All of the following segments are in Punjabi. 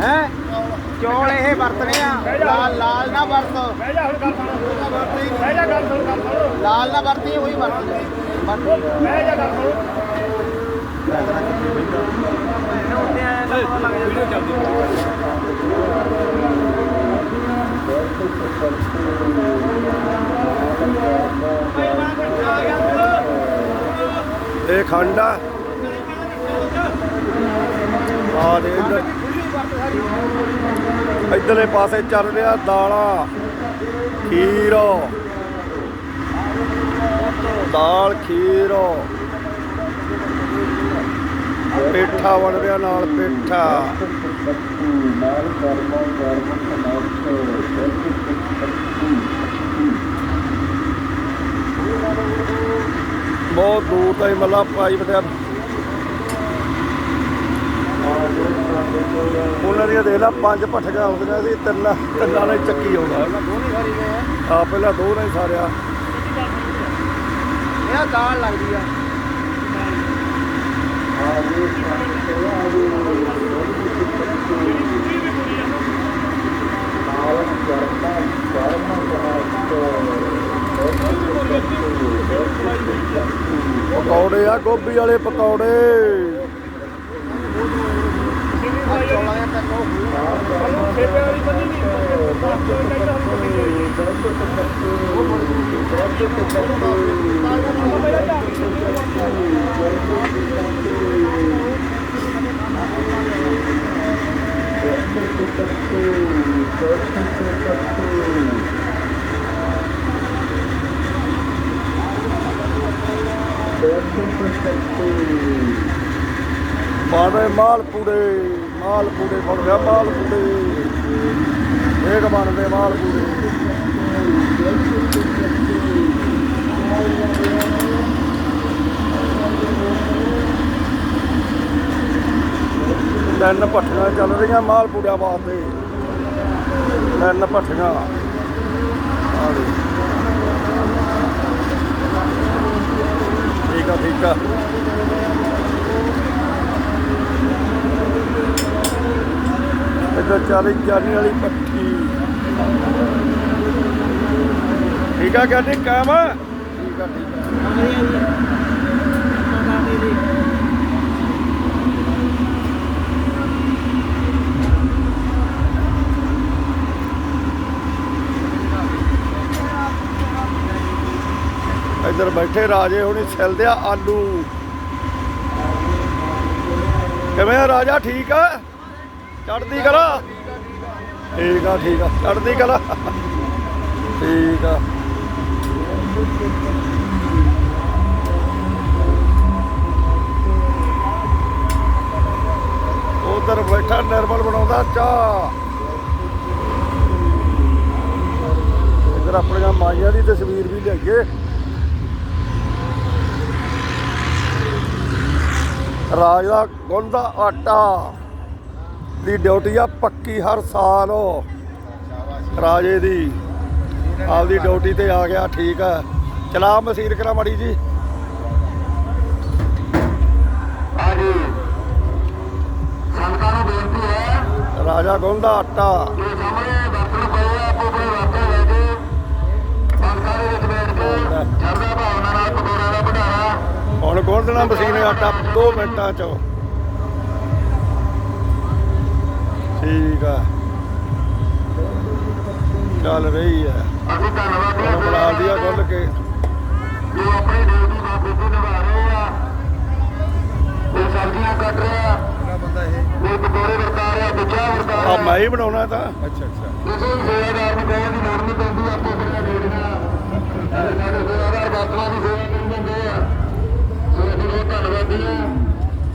ਹੈ? ਚੌਲ ਇਹ ਵਰਤਨੇ ਆ। ਲਾਲ ਲਾਲ ਨਾ ਵਰਤ। ਬਹਿ ਜਾ ਹੁਣ ਗੱਲ ਸੁਣ। ਬਹਿ ਜਾ ਗੱਲ ਸੁਣ ਗੱਲ ਸੁਣ। ਲਾਲ ਨਾ ਵਰਤੀ ਉਹੀ ਵਰਤਨੇ ਵਰਤ ਬਹਿ ਜਾ ਗੱਲ ਸੁਣ। ਵੀਡੀਓ ਚੱਲਦੀ ਇਹ ਖੰਡ ਆ। ਆ ਦੇ ਇੱਧਰ ਇੱਧਰਲੇ ਪਾਸੇ ਚੱਲ ਰਿਹਾ ਦਾਲਾਂ ਖੀਰ। ਦਾਲ, ਖੀਰ। ਪੇਠਾ ਬਣ ਰਿਹਾ ਨਾਲ ਪੇਠਾ। ਬਹੁਤ ਦੂਰ ਤਾਈ ਮੱਲਾ ਪਾਈ ਬਟਿਆ ਉਹਨਾਂ ਦੀਆਂ ਦੇਖ ਲਾ ਪੰਜ ਭੱਠੀਆਂ ਹੁੰਦੀਆਂ ਸੀ ਤਿੰਨ ਤਿੰਨਾਂ ਨਾਲ ਹੀ ਚੱਕੀ ਆਉਂਦਾ। ਆ ਪਹਿਲਾਂ ਦੋ ਨਾਲ ਸਾਰਿਆ। ਇਹ ਦਾਲ ਲੱਗਦੀ ਆ। ਪਕੌੜੇ ਆ ਗੋਭੀ ਵਾਲੇ ਪਕੌੜੇ। ਆਹ ਚੌਲਾਂ ਦੇ ਤਿੰਨ ਉਹ ਹੋਏ। ਖੇਪੇ ਵਾਲੀ ਬੰਦੀ ਨਹੀਂ ਮਾਲਪੂੜੇ ਮਾਲਪੂੜੇ ਬਣ ਗਿਆ ਮਾਲਪੂੜੇ ਇਹ ਬਣਦੇ ਮਾਲਪੂੜੇ ਤਿੰਨ ਭੱਠੀਆਂ ਚੱਲ ਰਹੀਆਂ ਮਾਲਪੂੜਿਆਂ ਵਾਸਤੇ। ਤਿੰਨ ਭੱਠੀਆਂ। ਆ ਠੀਕ ਆ ਠੀਕ ਆ। ਇੱਧਰ ਚਾਲੀ ਚਾਨੀ ਵਾਲੀ ਪੱਠੀ ਠੀਕ ਆ ਕਹਿੰਦੀ ਕਾਮ? ਠੀਕ ਆ ਠੀਕ ਆ। ਇੱਧਰ ਬੈਠੇ ਰਾਜੇ ਹੁਣੀ ਛਿਲਦੇ ਆ ਆਲੂ। ਕਿਵੇਂ ਆ ਰਾਜਾ, ਠੀਕ ਆ? ਚੜਦੀ ਕਲਾ। ਠੀਕ ਆ ਠੀਕ ਆ। ਚੜਦੀ ਕਲਾ। ਠੀਕ ਆ। ਉਧਰ ਬੈਠਾ ਨਰਮਲ ਬਣਾਉਂਦਾ ਚਾਹ। ਇਧਰ ਆਪਣੀਆਂ ਮਾਈਆਂ ਦੀ ਤਸਵੀਰ ਵੀ ਲਿਆਈਏ। ਰਾਜ ਦਾ ਗੁੰਨ ਦਾ ਆਟਾ। ਦੀ ਡਿਊਟੀ ਆ ਪੱਕੀ ਹਰ ਸਾਲ। ਰਾਜੇ ਦੀ ਆਪਦੀ ਡਿਊਟੀ ਤੇ ਆ ਗਿਆ ਠੀਕ ਆ। ਚਲਾ ਮਸੀਰ ਕਰਾ ਮੜੀ ਜੀ। ਹਾਂਜੀ। ਸੰਗਤਾਂ ਨੂੰ ਬੇਨਤੀ ਹੈ। ਰਾਜਾ ਗੁੰਨ ਦਾ ਆਟਾ ਸਾਹਮਣੇ ਬਰਤਨ ਪਏ ਆ ਆਪੋ ਆਪਣੇ ਬਰਤਨ ਲੈ ਕੇ। ਸੰਗਤਾਂ ਦੇ ਵਿੱਚ ਬੈਠ ਕੇ ਸ਼ਰਧਾ ਭਾਵਨਾ ਨਾਲ ਦਾ ਭੰਡਾਰਾ। ਹੁਣ ਗੁੰਨ ਦੇਣਾ ਮਸੀਨੇ ਆਟਾ 2 ਮਿੰਟਾਂ ਚ। ਠੀਕ ਆ। ਚੱਲ ਰਹੀ ਹੈ ਅਸੀਂ ਧੰਨਵਾਦੀ ਹੁਣ ਬਣਾ ਦਿਆ ਗੁੰਨ ਕੇ। ਜੋ ਆਪਣੀ ਡਿਊਟੀ ਬਾਖੂਬੀ ਨਿਭਾ ਰਹੇ ਆ ਕੋਈ ਸਬਜ਼ੀਆਂ ਕੱਟ ਰਿਹਾ ਕੋਈ ਪਕੌੜੇ ਵਰਤਾ ਰਿਹਾ ਦੁੱਚਾ ਵਰਤਾ ਆ। ਰਿਹਾ ਮੈਂ ਹੀ ਬਣਾਉਣਾ ਤਾਂ। ਕਿਸੇ ਵੀ ਸੇਵਾਦਾਰ ਨੂੰ ਦੀ ਲੋੜ ਨਹੀਂ ਪੈਂਦੀ ਆਪੋ ਆਪਣੀਆਂ ਡਿਊਟੀਆਂ ਸਾਡੇ ਸਾਡੇ ਸੇਵਾਦਾਰ ਬਾਤਲਾਂ ਦੀ ਸੇਵਾ ਕਰੀ ਜਾਂਦੇ ਆ। ਸੋ ਅਸੀਂ ਬਹੁਤ ਧੰਨਵਾਦੀ ਆ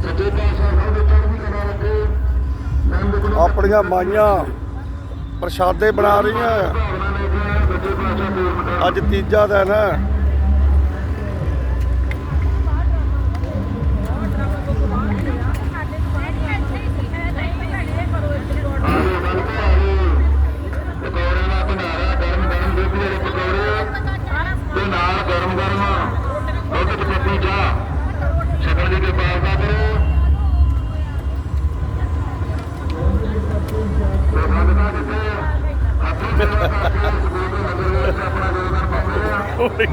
ਸੱਚੇ ਪਾਤਸ਼ਾਹ ਸਾਹਿਬ ਦੇ ਗੁਰੂ ਆਪਣੀਆਂ ਮਾਈਆਂ ਪ੍ਰਸ਼ਾਦੇ ਬਣਾ ਰਹੀਆਂ ਅੱਜ ਤੀਜਾ ਦਿਨ ਹੈ ਤੇ ਨਾਲ ਗਰਮ ਗਰਮ ਦੁੱਧ ਚ ਪੱਤੀ ਚਾਹ ਸ਼ਕਲ ਦੀ ਕਿਰਪਾਲਤਾ ਕਰੋ ਹੋਣੀ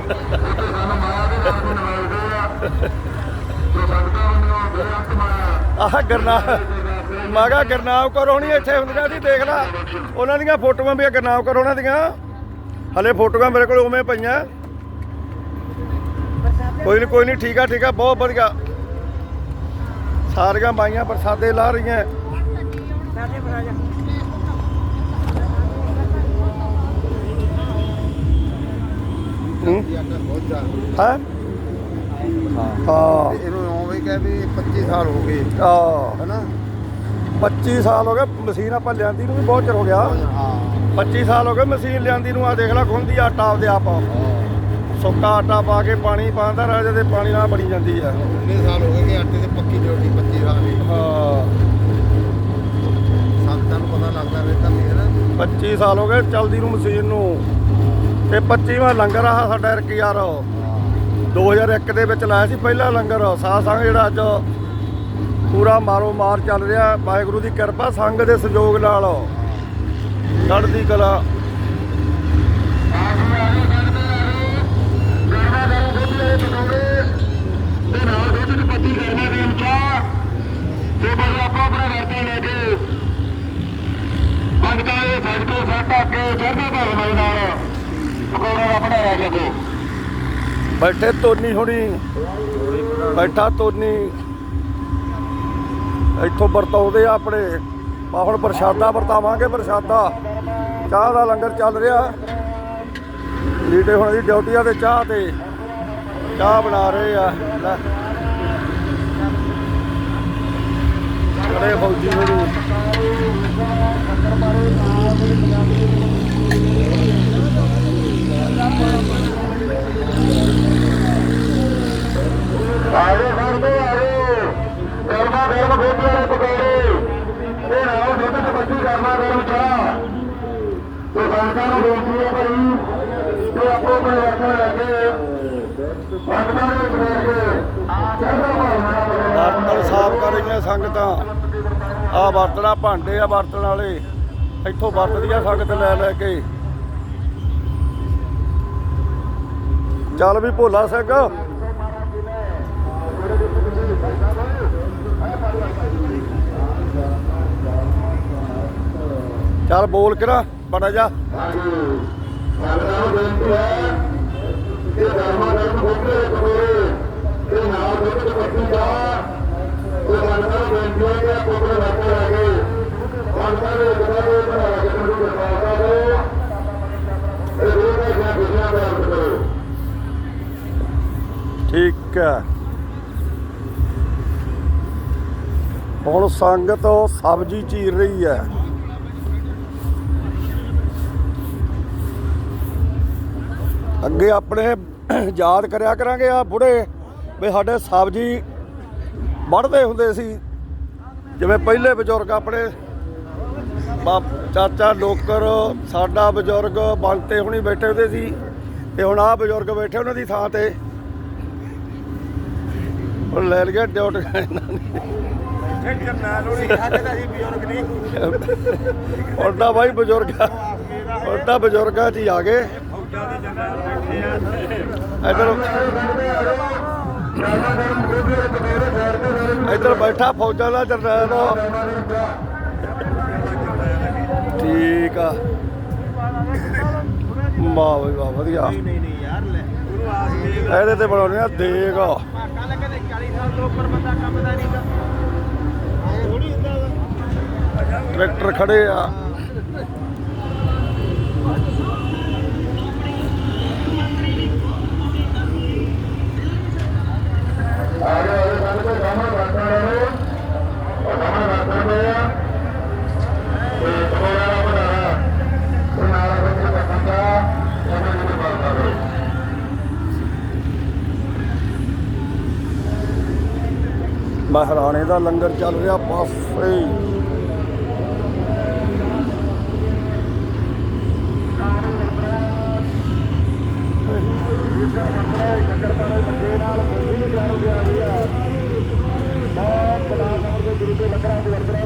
ਸਾਨੂੰ ਮਾਇਆ ਦੇ ਨਾਲ ਨਵਾਜ਼ਦੇ ਆ ਜੋ ਸੰਗਤਾਂ ਹੁੰਦੀਆਂ ਬੇਅੰਤ ਮਾਇਆ ਆਹ ਗਰਨਾ ਮੈਂ ਕਿਹਾ ਗਰਨਾਮ ਕਰੋ ਇੱਥੇ ਹੁੰਦੀਆਂ ਸੀ ਦੇਖ ਲੈ। ਉਹਨਾਂ ਦੀਆਂ ਫੋਟੋਆਂ ਵੀ ਆ ਗਰਨਾਮ ਉਹਨਾਂ ਦੀਆਂ। ਹਲੇ ਫੋਟੋਆਂ ਮੇਰੇ ਕੋਲ ਉਵੇਂ ਪਈਆਂ। ਕੋਈ ਨਹੀਂ ਕੋਈ ਨਹੀਂ ਠੀਕ ਆ ਠੀਕ ਆ, ਬਹੁਤ ਵਧੀਆ। ਸਾਰੀਆਂ ਬਾਈਆਂ ਪ੍ਰਸਾਦੇ ਲਾ ਰਹੀਆਂ। ਹੂੰ? ਹੈ? ਹਾਂ। ਇਹਨੂੰ ਉਵੇਂ ਕਹਿ ਵੀ 25 ਸਾਲ ਹੋ ਗਏ। ਆ। ਹਨਾ? 25 ਸਾਲ ਹੋ ਗਏ ਮਸ਼ੀਨ ਆਪਾਂ ਲਿਆਂਦੀ ਨੂੰ ਵੀ ਬਹੁਤ ਚਿਰ ਹੋ ਗਿਆ। ਹਾਂ। 25 ਸਾਲ ਹੋ ਗਏ ਮਸ਼ੀਨ ਲਿਆਂਦੀ ਨੂੰ ਆ ਦੇਖ ਲੈ ਗੁੰਦੀ ਆਟਾ ਆਪਦੇ ਆਪ ਸੁੱਕਾ ਆਟਾ ਪਾ ਕੇ ਪਾਣੀ ਪਾਉਂਦਾ ਰਾਜੇ ਦੇ ਪਾਣੀ ਨਾਲ ਬਣੀ ਜਾਂਦੀ ਆ। ਕਿੰਨੇ ਸਾਲ ਹੋ ਗਏ ਕਿ ਆਟੇ ਦੀ ਪੱਕੀ ਡਿਊਟੀ 25 ਸਾਲ ਦੀ ਹਾਂ। ਸੰਗਤਾਂ ਨੂੰ ਪਤਾ ਲੱਗਦਾ ਵੇ ਤਾਂ ਨਾ 25 ਸਾਲ ਹੋ ਗਏ ਚਲਦੀ ਨੂੰ ਮਸ਼ੀਨ ਨੂੰ। ਤੇ 25ਵਾਂ ਲੰਗਰ ਆ ਸਾਡਾ ਇੱਕ ਯਾਰ। 2001 ਦੇ ਵਿੱਚ ਲਾਇਆ ਸੀ ਪਹਿਲਾ ਲੰਗਰ, ਸਾਧ ਸੰਗ ਜਿਹੜਾ ਅੱਜ ਪੂਰਾ ਮਾਰੋ ਮਾਰ ਚੱਲ ਰਿਹਾ। ਵਾਹਿਗੁਰੂ ਦੀ ਕਿਰਪਾ ਸੰਗ ਦੇ ਸਹਿਯੋਗ ਨਾਲ। ਚੜ੍ਹਦੀ ਕਲਾ ਤੇ ਨਾਲ ਦੁੱਧ ਦੀ ਪੱਤੀ ਕਰਨਾ ਦੇ ਚਾਹ ਤੇ ਬਸ ਆਪੋ ਆਪਣਾ ਵਰਤੀ ਲੈ ਕੇ ਭਗਤਾਂ ਦੇ ਭਗਤੋ ਸਾਡਾ ਕੇ ਚੜ੍ਹਦੇ ਭਗਵਾਨ ਨਾਲ ਪਕੌੜਾ ਦਾ ਬਣਾ ਰਹਿ ਸਕੋ ਬੈਠੇ ਤੋਨੀ ਹੁਣੀ ਬੈਠਾ ਤੋਨੀ ਇੱਥੋਂ ਵਰਤਾਉਂਦੇ ਆ ਆਪਣੇ। ਆ ਹੁਣ ਪ੍ਰਸ਼ਾਦਾ ਵਰਤਾਵਾਂਗੇ, ਪ੍ਰਸ਼ਾਦਾ। ਚਾਹ ਦਾ ਲੰਗਰ ਚੱਲ ਰਿਹਾ। ਲੀਡੇ ਹੁਣ ਦੀ ਡਿਊਟੀ ਆ ਤੇ ਚਾਹ ਤੇ। ਚਾਹ ਬਣਾ ਰਹੇ ਆ। ਲੈ। ਬੜੇ ਫੌਜੀ ਹੋਣੀ ਆਰੇ ਕਰਦੇ ਆਰੇ ਗਰਮਾ ਗਰਮ ਗੋਭੀ ਵਾਲੇ ਪਕੌੜੇ ਤੇ ਨਾਲ ਦੁੱਧ ਦੀ ਪੱਤੀ ਕਰਨਾ ਗਰਮ ਚਾਹ ਤੇ ਸੰਗਤਾਂ ਨੂੰ ਬੇਨਤੀ ਹੈ ਭਾਈ ਕਿ ਆਪੋ ਆਪਣੇ ਵਰਤੋਂ ਲੈ ਕੇ ਭਗਤਾਂ ਦੇ ਵਿੱਚ ਬੈਠ ਸਾਫ਼ ਕਰ ਰਹੀਆਂ ਸੰਗਤਾਂ। ਆ ਬਰਤਨਾ ਭਾਂਡੇ ਆ ਵਰਤਣ ਵਾਲੇ। ਇੱਥੋਂ ਵਰਤਦੀਆਂ ਸੰਗਤ ਲੈ ਲੈ ਕੇ। ਚੱਲ ਵੀ ਭੋਲਾ ਸਿੰਘ। ਚੱਲ ਬੋਲ ਕਿਰਾ ਬੜਾ ਜਾ ਸੰਗਤਾਂ ਨੂੰ ਬੇਨਤੀ ਹੈ ਕਿ ਗਰਮਾ ਗਰਮ ਗੋਭੀ ਵਾਲੇ ਪਕੌੜੇ ਨਾਲ ਦੁੱਧ ਦੀ ਪੱਤੀ ਚਾਹ ਤੇ ਸੰਗਤਾਂ ਨੂੰ ਬੇਨਤੀ ਹੈ ਕਿ ਆਪੋ ਦੇ ਵਿੱਚ ਬਣਾ ਕੇ ਤੁਹਾਨੂੰ ਕਿਰਪਾ ਕਰੋ ਇਹ ਗੁਰੂ ਦਾ ਜੈ ਖੁਸ਼ੀਆਂ ਕਰੋ। ਠੀਕ ਹੈ। ਹੁਣ ਸੰਗਤ ਉਹ ਸਬਜ਼ੀ ਚੀਰ ਰਹੀ ਹੈ। ਅੱਗੇ ਆਪਣੇ ਯਾਦ ਕਰਿਆ ਕਰਾਂਗੇ ਆ ਬੁੜੇ ਵੀ ਸਾਡੇ ਸਬਜ਼ੀ ਵੱਢਦੇ ਹੁੰਦੇ ਸੀ। ਜਿਵੇਂ ਪਹਿਲੇ ਬਜ਼ੁਰਗ ਆਪਣੇ ਬਾਪ ਚਾਚਾ ਲੋਕਰ ਸਾਡਾ ਬਜ਼ੁਰਗ ਬੰਤੇ ਹੁਣੀ ਬੈਠੇ ਹੁੰਦੇ ਸੀ ਤੇ ਹੁਣ ਆ ਬਜ਼ੁਰਗ ਬੈਠੇ ਉਹਨਾਂ ਦੀ ਥਾਂ ਤੇ। ਉਹ ਲੈ ਲਿਆ ਡਿਊਟ। ਉਹਦਾ ਬਾਈ ਬਜ਼ੁਰਗ ਉਹਦਾ ਬਜ਼ੁਰਗਾਂ ਚ ਹੀ ਆ ਗਏ। ਇਧਰ ਇਧਰ ਬੈਠਾ ਫੌਜਾਂ ਦਾ ਜਰਨੈਲ। ਠੀਕ ਆ। ਵਾਹ ਬਈ ਵਾਹ ਵਧੀਆ। ਨਹੀਂ ਨਹੀਂ ਯਾਰ ਲੈ। ਉਹਨੂੰ ਆਸ ਦੇ ਇਹਦੇ ਤੇ ਬਣਾਉਣੇ ਆ ਦੇਗ। ਭਾਕਾ ਲੱਗੇ ਤੇ 40 ਸਾਲ ਤੋਂ ਉੱਪਰ ਬੰਦਾ ਕੰਮ ਦਾ ਨਹੀਂਗਾ ਥੋੜੀ ਹੁੰਦਾ ਟਰੈਕਟਰ ਖੜੇ ਆ ਆਗੇ ਆਗੇ ਸੰਗਤ ਸਾਹਮਣੇ ਵਰਤੋਂ ਲੈ ਲਓ ਉਹ ਸਾਹਮਣੇ ਵਰਤੋਂ ਲੈ ਆ ਤੇ ਪਕੌੜਾ ਦਾ ਬਣਾਇਆ ਤੇ ਨਾਲ ਦੁੱਧ ਦੀ ਪੱਤੀ ਚਾਹ ਇਹਨਾਂ ਨੂੰ ਕਿਰਪਾ ਕਰੋ ਮਹਾਰਾਣੇ ਦਾ ਲੰਗਰ ਚੱਲ ਰਿਹਾ ਪਾਸੇ। ਬਹੁਤ ਬੜਾ ਨੰਬਰ ਦੇ ਗੁਰੂ ਦੇ ਲੱਕੜਾਂ ਦੀ ਵਰਤਣਾ